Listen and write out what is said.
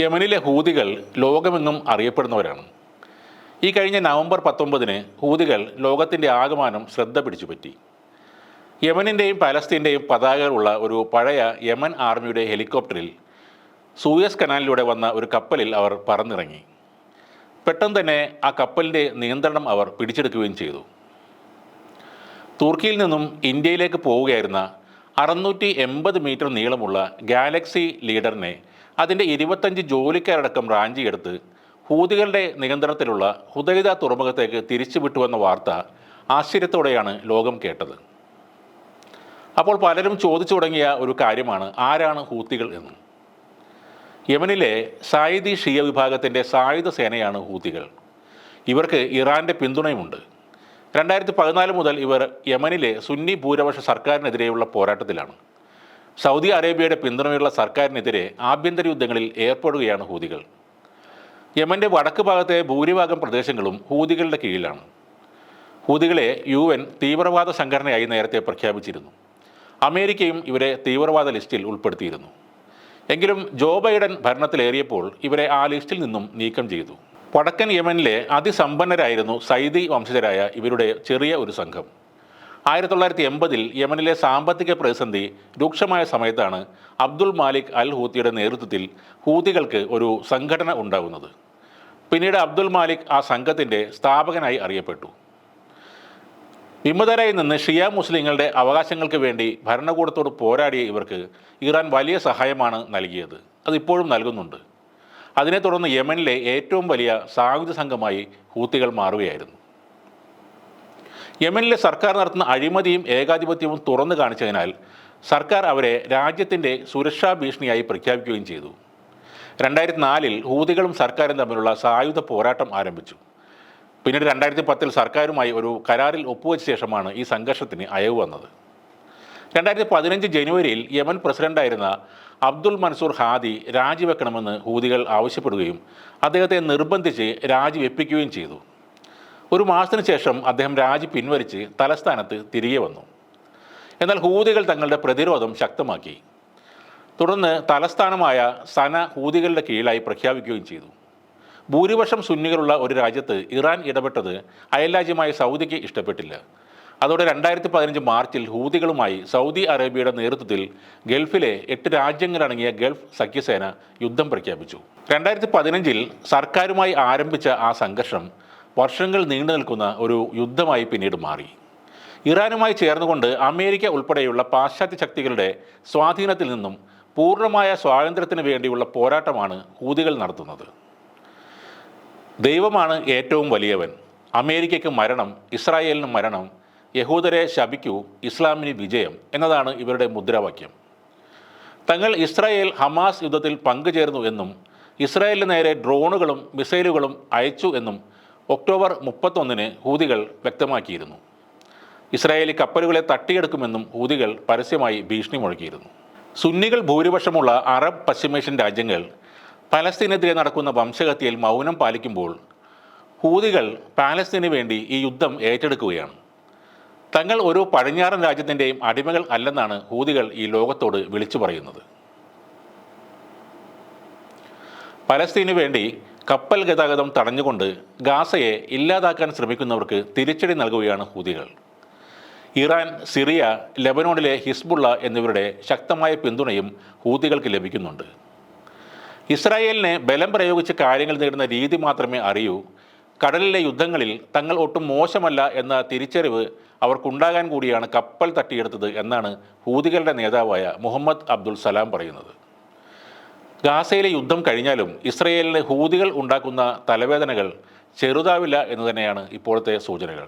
യമനിലെ ഹൂതികൾ ലോകമെങ്ങും അറിയപ്പെടുന്നവരാണ്. ഈ കഴിഞ്ഞ നവംബർ പത്തൊമ്പതിന് ഹൂതികൾ ലോകത്തിന്റെ ആകമാനം ശ്രദ്ധ പിടിച്ചുപറ്റി. യമനിന്റെയും പാലസ്തീന്റെയും പതാകകളുള്ള ഒരു പഴയ യമൻ ആർമിയുടെ ഹെലികോപ്റ്ററിൽ സൂയസ് കനാലിലൂടെ വന്ന ഒരു കപ്പലിൽ അവർ പറന്നിറങ്ങി. പെട്ടെന്ന് തന്നെ ആ കപ്പലിന്റെ നിയന്ത്രണം അവർ പിടിച്ചെടുക്കുകയും ചെയ്തു. തുർക്കിയിൽ നിന്നും ഇന്ത്യയിലേക്ക് പോവുകയായിരുന്ന അറുന്നൂറ്റി എൺപത് മീറ്റർ നീളമുള്ള ഗാലക്സി ലീഡറിനെ അതിന്റെ ഇരുപത്തഞ്ച് ജോലിക്കാരടക്കം റാഞ്ചിയെടുത്ത് ഹൂതികളുടെ നിയന്ത്രണത്തിലുള്ള ഹുദൈദ തുറമുഖത്തേക്ക് തിരിച്ചുവിട്ടുവെന്ന വാർത്ത ആശ്ചര്യത്തോടെയാണ് ലോകം കേട്ടത്. അപ്പോൾ പലരും ചോദിച്ചു തുടങ്ങിയ ഒരു കാര്യമാണ് ആരാണ് ഹൂത്തികൾ എന്ന്. യമനിലെ സായുധി ഷിയ വിഭാഗത്തിന്റെ സായുധ സേനയാണ് ഹൂത്തികൾ. ഇവർക്ക് ഇറാന്റെ പിന്തുണയുമുണ്ട്. രണ്ടായിരത്തി പതിനാല് മുതൽ ഇവർ യമനിലെ സുന്നി ഭൂരിപക്ഷ സർക്കാരിനെതിരെയുള്ള പോരാട്ടത്തിലാണ്. സൗദി അറേബ്യയുടെ പിന്തുണയുള്ള സർക്കാരിനെതിരെ ആഭ്യന്തര യുദ്ധങ്ങളിൽ ഏർപ്പെടുകയാണ് ഹൂതികൾ. യമന്റെ വടക്ക് ഭാഗത്തെ ഭൂരിഭാഗം പ്രദേശങ്ങളും ഹൂതികളുടെ കീഴിലാണ്. ഹൂതികളെ യു എൻ തീവ്രവാദ സംഘടനയായി നേരത്തെ പ്രഖ്യാപിച്ചിരുന്നു. അമേരിക്കയും ഇവരെ തീവ്രവാദ ലിസ്റ്റിൽ ഉൾപ്പെടുത്തിയിരുന്നു. എങ്കിലും ജോ ബൈഡൻ ഭരണത്തിലേറിയപ്പോൾ ഇവരെ ആ ലിസ്റ്റിൽ നിന്നും നീക്കം ചെയ്തു. വടക്കൻ യമനിലെ അതിസമ്പന്നരായിരുന്നു സൈദി വംശജരായ ഇവരുടെ ചെറിയ ഒരു സംഘം. ആയിരത്തി തൊള്ളായിരത്തി എൺപതിൽ യമനിലെ സാമ്പത്തിക പ്രതിസന്ധി രൂക്ഷമായ സമയത്താണ് അബ്ദുൾ മാലിക് അൽ ഹൂത്തിയുടെ നേതൃത്വത്തിൽ ഹൂതികൾക്ക് ഒരു സംഘടന ഉണ്ടാകുന്നത് പിന്നീട് അബ്ദുൾ മാലിക് ആ സംഘത്തിന്റെ സ്ഥാപകനായി അറിയപ്പെട്ടു. വിമതരായി നിന്ന് ഷിയ മുസ്ലിങ്ങളുടെ അവകാശങ്ങൾക്ക് വേണ്ടി ഭരണകൂടത്തോട് പോരാടിയ ഇവർക്ക് ഇറാൻ വലിയ സഹായമാണ് നൽകിയത്. അതിപ്പോഴും നൽകുന്നുണ്ട്. അതിനെ തുടർന്ന് യമനിലെ ഏറ്റവും വലിയ സായുധ സംഘമായി ഹൂത്തികൾ മാറുകയായിരുന്നു. യമനിലെ സർക്കാർ നടത്തുന്ന അഴിമതിയും ഏകാധിപത്യവും തുറന്നു കാണിച്ചതിനാൽ സർക്കാർ അവരെ രാജ്യത്തിന്റെ സുരക്ഷാ ഭീഷണിയായി പ്രഖ്യാപിക്കുകയും ചെയ്തു. രണ്ടായിരത്തി നാലിൽ ഹൂതികളും സർക്കാരും തമ്മിലുള്ള സായുധ പോരാട്ടം ആരംഭിച്ചു. പിന്നീട് രണ്ടായിരത്തി പത്തിൽ സർക്കാരുമായി ഒരു കരാറിൽ ഒപ്പുവെച്ച ശേഷമാണ് ഈ സംഘർഷത്തിന് അയവ് വന്നത്. രണ്ടായിരത്തി പതിനഞ്ച് ജനുവരിയിൽ യമൻ പ്രസിഡന്റായിരുന്ന അബ്ദുൾ മൻസൂർ ഹാദി രാജിവെക്കണമെന്ന് ഹൂതികൾ ആവശ്യപ്പെടുകയും അദ്ദേഹത്തെ നിർബന്ധിച്ച് രാജിവെപ്പിക്കുകയും ചെയ്തു. ഒരു മാസത്തിന് ശേഷം അദ്ദേഹം രാജി പിൻവലിച്ച് തലസ്ഥാനത്ത് തിരികെ വന്നു. എന്നാൽ ഹൂതികൾ തങ്ങളുടെ പ്രതിരോധം ശക്തമാക്കി. തുടർന്ന് തലസ്ഥാനമായ സന ഹൂതികളുടെ കീഴിലായി പ്രഖ്യാപിക്കുകയും ചെയ്തു. ഭൂരിപക്ഷം സുന്നികളുള്ള ഒരു രാജ്യത്ത് ഇറാൻ ഇടപെട്ടത് അയൽരാജ്യമായ സൗദിക്ക് ഇഷ്ടപ്പെട്ടില്ല. അതോടെ രണ്ടായിരത്തി പതിനഞ്ച് മാർച്ചിൽ ഹൂതികളുമായി സൗദി അറേബ്യയുടെ നേതൃത്വത്തിൽ ഗൾഫിലെ എട്ട് രാജ്യങ്ങളടങ്ങിയ ഗൾഫ് സഖ്യസേന യുദ്ധം പ്രഖ്യാപിച്ചു. രണ്ടായിരത്തി പതിനഞ്ചിൽ സർക്കാരുമായി ആരംഭിച്ച ആ സംഘർഷം വർഷങ്ങൾ നീണ്ടു നിൽക്കുന്ന ഒരു യുദ്ധമായി പിന്നീട് മാറി. ഇറാനുമായി ചേർന്നുകൊണ്ട് അമേരിക്ക ഉൾപ്പെടെയുള്ള പാശ്ചാത്യ ശക്തികളുടെ സ്വാധീനത്തിൽ നിന്നും പൂർണമായ സ്വാതന്ത്ര്യത്തിന് വേണ്ടിയുള്ള പോരാട്ടമാണ് ഹൂതികൾ നടത്തുന്നത്. ദൈവമാണ് ഏറ്റവും വലിയവൻ. അമേരിക്കയ്ക്ക് മരണം ഇസ്രായേലിന് മരണം യഹൂദരെ ശപിക്കൂ ഇസ്ലാമിന് വിജയം എന്നതാണ് ഇവരുടെ മുദ്രാവാക്യം. തങ്ങൾ ഇസ്രായേൽ ഹമാസ് യുദ്ധത്തിൽ പങ്കുചേർന്നു എന്നും ഇസ്രായേലിന് നേരെ ഡ്രോണുകളും മിസൈലുകളും അയച്ചു എന്നും ഒക്ടോബർ മുപ്പത്തൊന്നിന് ഹൂതികൾ വ്യക്തമാക്കിയിരുന്നു. ഇസ്രായേലി കപ്പലുകളെ തട്ടിയെടുക്കുമെന്നും ഹൂതികൾ പരസ്യമായി ഭീഷണി മുഴക്കിയിരുന്നു സുന്നികൾ ഭൂരിപക്ഷമുള്ള അറബ് പശ്ചിമേഷ്യൻ രാജ്യങ്ങൾ പലസ്തീനെതിരെ നടക്കുന്ന വംശഹത്യയിൽ മൗനം പാലിക്കുമ്പോൾ ഹൂതികൾ പാലസ്തീന് വേണ്ടി ഈ യുദ്ധം ഏറ്റെടുക്കുകയാണ്. തങ്ങൾ ഒരു പടിഞ്ഞാറൻ രാജ്യത്തിന്റെയും അടിമകൾ അല്ലെന്നാണ് ഹൂതികൾ ഈ ലോകത്തോട് വിളിച്ചു പറയുന്നത്. പലസ്തീനു വേണ്ടി കപ്പൽ ഗതാഗതം തടഞ്ഞുകൊണ്ട് ഗാസയെ ഇല്ലാതാക്കാൻ ശ്രമിക്കുന്നവർക്ക് തിരിച്ചടി നൽകുകയാണ് ഹൂതികൾ. ഇറാൻ സിറിയ ലെബനോണിലെ ഹിസ്ബുള്ള എന്നിവരുടെ ശക്തമായ പിന്തുണയും ഹൂതികൾക്ക് ലഭിക്കുന്നുണ്ട്. ഇസ്രായേലിനെ ബലം പ്രയോഗിച്ച് കാര്യങ്ങൾ നേടുന്ന രീതി മാത്രമേ അറിയൂ. കടലിലെ യുദ്ധങ്ങളിൽ തങ്ങൾ ഒട്ടും മോശമല്ല എന്ന തിരിച്ചറിവ് അവർക്കുണ്ടാകാൻ കൂടിയാണ് കപ്പൽ തട്ടിയെടുത്തത് എന്നാണ് ഹൂതികളുടെ നേതാവായ മുഹമ്മദ് അബ്ദുൽ സലാം പറയുന്നത്. ഗാസയിലെ യുദ്ധം കഴിഞ്ഞാലും ഇസ്രയേലിന് ഹൂതികൾ ഉണ്ടാക്കുന്ന തലവേദനകൾ ചെറുതാവില്ല എന്ന് തന്നെയാണ് ഇപ്പോഴത്തെ സൂചനകൾ.